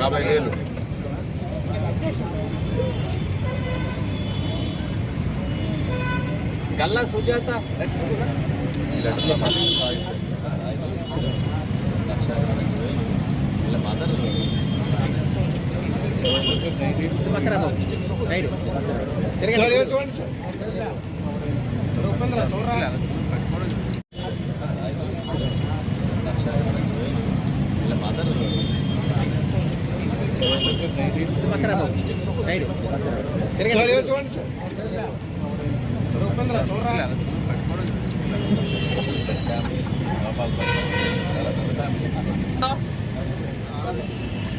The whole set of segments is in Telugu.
యాభై వేలు గల్లా సుజాత. సైడ్ తిరగండి. రూపేంద్ర, చూడరా. సైడ్.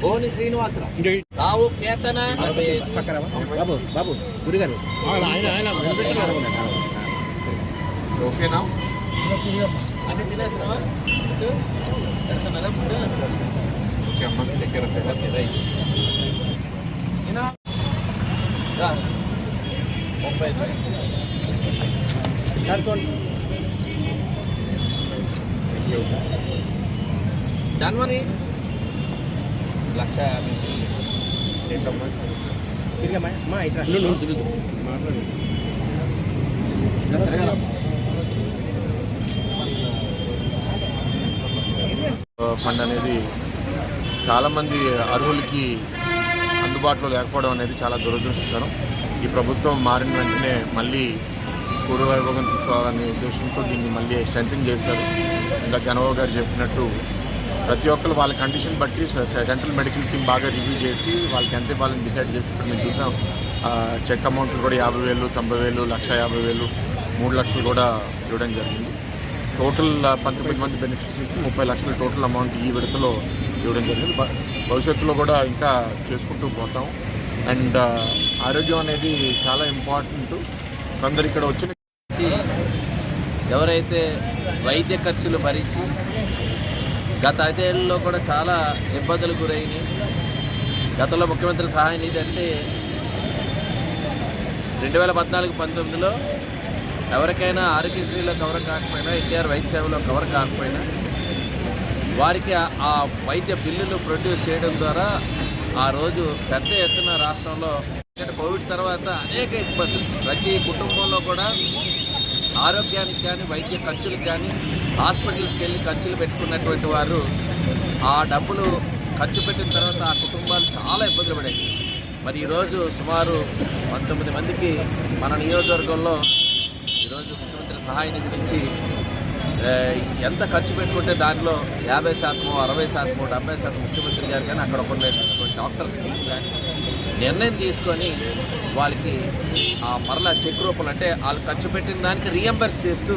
భువని శ్రీనివాసరావు రావు కేతన బాబు బాబు గురిగారు ఓకేనా అన్ని తినేసినావా ఫుడ్? పెడుతున్నారా ఫుడ్? ఓకే అమ్మ దగ్గర. ముప్పై. జనవరి లక్ష యాభై. ఏంటమ్మా ఫండ్ అనేది చాలామంది అర్హులకి అందుబాటులో లేకపోవడం అనేది చాలా దురదృష్టకరం. ఈ ప్రభుత్వం మారిన వెంటనే మళ్ళీ పూర్వవైభోగం తీసుకోవాలనే ఉద్దేశంతో దీన్ని మళ్ళీ స్ట్రెంథింగ్ చేశారు. ఇంకా జనబాబు గారు చెప్పినట్టు ప్రతి ఒక్కరు వాళ్ళ కండిషన్ బట్టి సెంట్రల్ మెడికల్ టీమ్ బాగా రివ్యూ చేసి వాళ్ళకి ఎంత ఇవ్వాలని డిసైడ్ చేసి ఇప్పుడు మేము చూసాం. చెక్ అమౌంట్లు కూడా యాభై వేలు తొంభై వేలు లక్ష యాభై వేలు మూడు లక్షలు కూడా ఇవ్వడం జరిగింది. టోటల్ పంతొమ్మిది మంది బెనిఫిషరీస్కి ముప్పై లక్షల టోటల్ అమౌంట్ ఈ విడతలో ఇవ్వడం జరిగింది. భవిష్యత్తులో కూడా ఇంకా చేసుకుంటూ పోతాం. అండ్ ఆరోగ్యం అనేది చాలా ఇంపార్టెంట్. కొందరు ఇక్కడ వచ్చిన ఎవరైతే వైద్య ఖర్చులు భరించి గత ఐదేళ్ళలో కూడా చాలా ఇబ్బందులు గురైనవి గతంలో ముఖ్యమంత్రి సహాయం నిధి రెండు వేల పద్నాలుగు పంతొమ్మిదిలో ఎవరికైనా ఆరోగ్యశ్రీలో కవర్ కాకపోయినా ఎన్టీఆర్ వైద్య సేవలో కవర్ కాకపోయినా వారికి ఆ- వైద్య బిల్లులు ప్రొడ్యూస్ చేయడం ద్వారా ఆ రోజు పెద్ద ఎత్తున రాష్ట్రంలో ఎందుకంటే కోవిడ్ తర్వాత అనేక ఇబ్బందులు. ప్రతి కుటుంబంలో కూడా ఆరోగ్యానికి కానీ వైద్య ఖర్చులకు కానీ హాస్పిటల్స్కి వెళ్ళి ఖర్చులు పెట్టుకున్నటువంటి వారు ఆ డబ్బులు ఖర్చు పెట్టిన తర్వాత ఆ కుటుంబాలు చాలా ఇబ్బందులు పడాయి. మరి ఈరోజు సుమారు పంతొమ్మిది మందికి మన నియోజకవర్గంలో ఈరోజు ముఖ్యమంత్రి సహాయ నిధి నుంచి ఎంత ఖర్చు పెట్టుకుంటే దాంట్లో యాభై శాతము అరవై శాతము డెబ్బై శాతం ముఖ్యమంత్రి గారు కానీ అక్కడ ఉండేటటువంటి డాక్టర్స్కి కానీ నిర్ణయం తీసుకొని వాళ్ళకి ఆ మరలా చెక్ రూపంలో అంటే వాళ్ళు ఖర్చు పెట్టిన దానికి రీఎంబర్స్ చేస్తూ